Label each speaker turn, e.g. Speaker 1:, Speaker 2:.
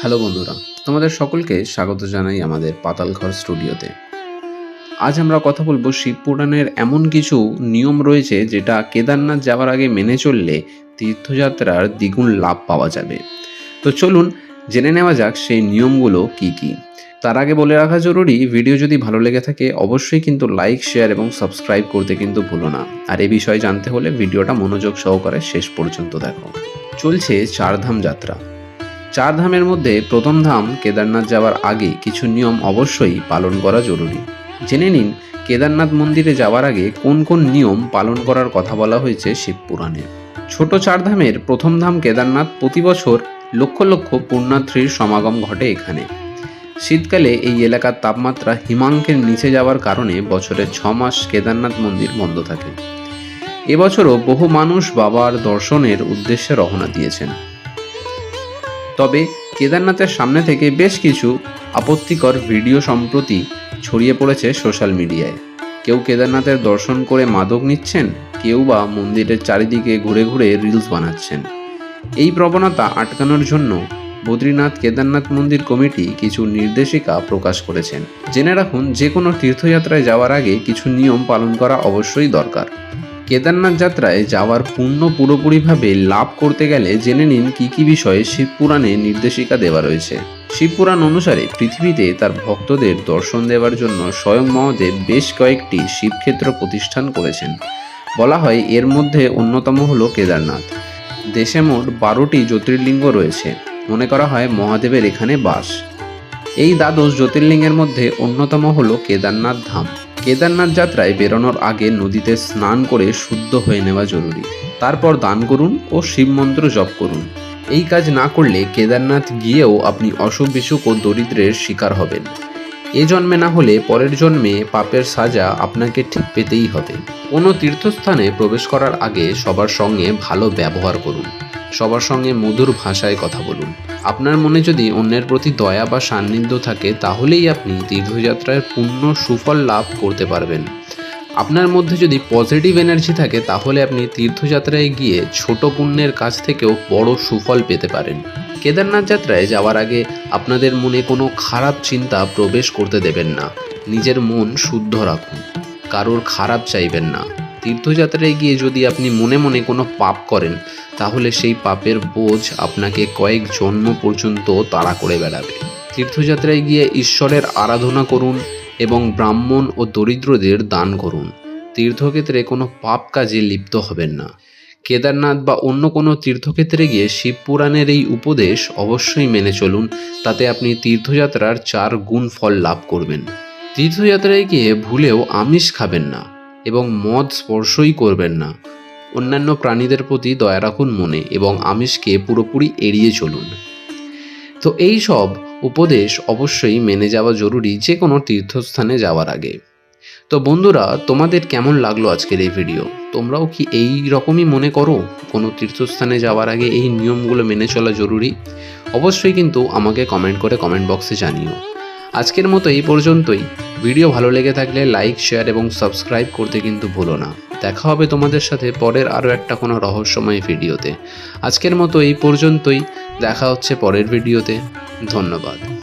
Speaker 1: Hello বন্ধুরা, তোমাদের সকলকে স্বাগত জানাই আমাদের পাতালঘর স্টুডিওতে। আজ আমরা কথা বলব শিব পুরাণের এমন কিছু নিয়ম রয়েছে যেটা কেদারনাথ যাওয়ার আগে মেনে চললে তীর্থযাত্রার দ্বিগুণ লাভ পাওয়া যাবে। তো চলুন, জেনে নেওয়া যাক সেই নিয়মগুলো কি কি। তার আগে বলে রাখা জরুরি, ভিডিও যদি ভালো লেগে থাকে, অবশ্যই কিন্তু লাইক, শেয়ার এবং সাবস্ক্রাইব করতে কিন্তু ভুলো না। আর এ বিষয়ে জানতে হলে ভিডিওটা মনোযোগ সহকারে শেষ পর্যন্ত দেখো। চলছে চারধাম যাত্রা। চার ধামের মধ্যে প্রথম ধাম কেদারনাথ যাওয়ার আগে কিছু নিয়ম অবশ্যই পালন করা জরুরি। জেনে নিন, কেদারনাথ মন্দিরে যাওয়ার আগে কোন কোন নিয়ম পালন করার কথা বলা হয়েছে শিবপুরাণে ছোট চার ধামের প্রথম ধাম কেদারনাথ প্রতি বছর লক্ষ লক্ষ পুণ্যার্থীর সমাগম ঘটে এখানে। শীতকালে এই এলাকার তাপমাত্রা হিমাঙ্কের নিচে যাওয়ার কারণে বছরে ছ মাস কেদারনাথ মন্দির বন্ধ থাকে। এবছরও বহু মানুষ বাবার দর্শনের উদ্দেশ্যে রওনা দিয়েছেন। তবে কেদারনাথের সামনে থেকে বেশ কিছু আপত্তিকর ভিডিও সম্প্রতি ছড়িয়ে পড়েছে সোশ্যাল মিডিয়ায়। কেউ কেদারনাথের দর্শন করে মাদক নিচ্ছেন, কেউ বা মন্দিরের চারিদিকে ঘুরে ঘুরে রিলস বানাচ্ছেন। এই প্রবণতা আটকানোর জন্য বদ্রীনাথ কেদারনাথ মন্দির কমিটি কিছু নির্দেশিকা প্রকাশ করেছেন। জেনে রাখুন, যে কোনো তীর্থযাত্রায় যাওয়ার আগে কিছু নিয়ম পালন করা অবশ্যই দরকার। কেদারনাথ যাত্রায় যাওয়ার পুণ্য পুরোপুরিভাবে লাভ করতে গেলে জেনে নিন কী কী বিষয়ে শিবপুরাণে নির্দেশিকা দেওয়া রয়েছে। শিবপুরাণ অনুসারে পৃথিবীতে তার ভক্তদের দর্শন দেওয়ার জন্য স্বয়ং মহাদেব বেশ কয়েকটি শিবক্ষেত্র প্রতিষ্ঠান করেছেন। বলা হয় এর মধ্যে অন্যতম হল কেদারনাথ। দেশে মোট বারোটি জ্যোতির্লিঙ্গ রয়েছে। মনে করা হয় মহাদেবের এখানে বাস। এই দ্বাদশ জ্যোতির্লিঙ্গের মধ্যে অন্যতম হল কেদারনাথ ধাম। কেদারনাথ যাত্রায় বেরোনোর আগে নদীতে স্নান করে শুদ্ধ হয়ে নেওয়া জরুরি। তারপর দান করুন ও শিব মন্ত্র জপ করুন। এই কাজ না করলে কেদারনাথ গিয়েও আপনি অসুখ বিসুখ ও দরিদ্রের শিকার হবেন। এ জন্মে না হলে পরের জন্মে পাপের সাজা আপনাকে ঠিক পেতেই হবে। কোনো তীর্থস্থানে প্রবেশ করার আগে সবার সঙ্গে ভালো ব্যবহার করুন। সবার সঙ্গে মধুর ভাষায় কথা বলুন। আপনার মনে যদি অন্যের প্রতি দয়া বা সান্নিধ্য থাকে, তাহলেই আপনি তীর্থযাত্রার পূর্ণ সুফল লাভ করতে পারবেন। আপনার মধ্যে যদি পজিটিভ এনার্জি থাকে, তাহলে আপনি তীর্থযাত্রায় গিয়ে ছোট পুণ্যের কাছ থেকেও বড় সুফল পেতে পারেন। কেদারনাথ যাত্রায় যাওয়ার আগে আপনাদের মনে কোনো খারাপ চিন্তা প্রবেশ করতে দেবেন না। নিজের মন শুদ্ধ রাখুন। কারোর খারাপ চাইবেন না। তীর্থযাত্রায় গিয়ে যদি আপনি মনে মনে কোনো পাপ করেন, তাহলে সেই পাপের বোঝ আপনাকে কয়েক জন্ম পর্যন্ত তাড়া করে বেড়াবে। তীর্থযাত্রায় গিয়ে ঈশ্বরের আরাধনা করুন এবং ব্রাহ্মণ ও দরিদ্রদের দান করুন। তীর্থক্ষেত্রে কোনো পাপ কাজে লিপ্ত হবেন না। কেদারনাথ বা অন্য কোনো তীর্থক্ষেত্রে গিয়ে শিবপুরাণের এই উপদেশ অবশ্যই মেনে চলুন, তাতে আপনি তীর্থযাত্রার চার গুণ ফল লাভ করবেন। তীর্থযাত্রায় গিয়ে ভুলেও আমিষ খাবেন না। এবং মদ স্পর্শই করবেন না। অন্যান্য প্রাণীদের প্রতি দয়া রাখুন মনে এবং আমিষকে পুরোপুরি এড়িয়ে চলুন। তো এই সব উপদেশ অবশ্যই মেনে যাওয়া জরুরি যে কোনো তীর্থস্থানে যাওয়ার আগে। তো বন্ধুরা, তোমাদের কেমন লাগল আজকের এই ভিডিও তোমরাও কি এই রকমই মনে করো? কোনো তীর্থস্থানে যাওয়ার আগে এই নিয়মগুলো মেনে চলা জরুরি? অবশ্যই কিন্তু আমাকে কমেন্ট করে কমেন্ট বক্সে জানিও। আজকের মতো এই পর্যন্তই। ভিডিও ভালো লেগে থাকলে লাইক, শেয়ার এবং সাবস্ক্রাইব করতে কিন্তু ভুলো না। দেখা হবে তোমাদের সাথে পরের আরও একটা কোনো রহস্যময় ভিডিওতে। আজকের মতো এই পর্যন্তই। দেখা হচ্ছে পরের ভিডিওতে। ধন্যবাদ।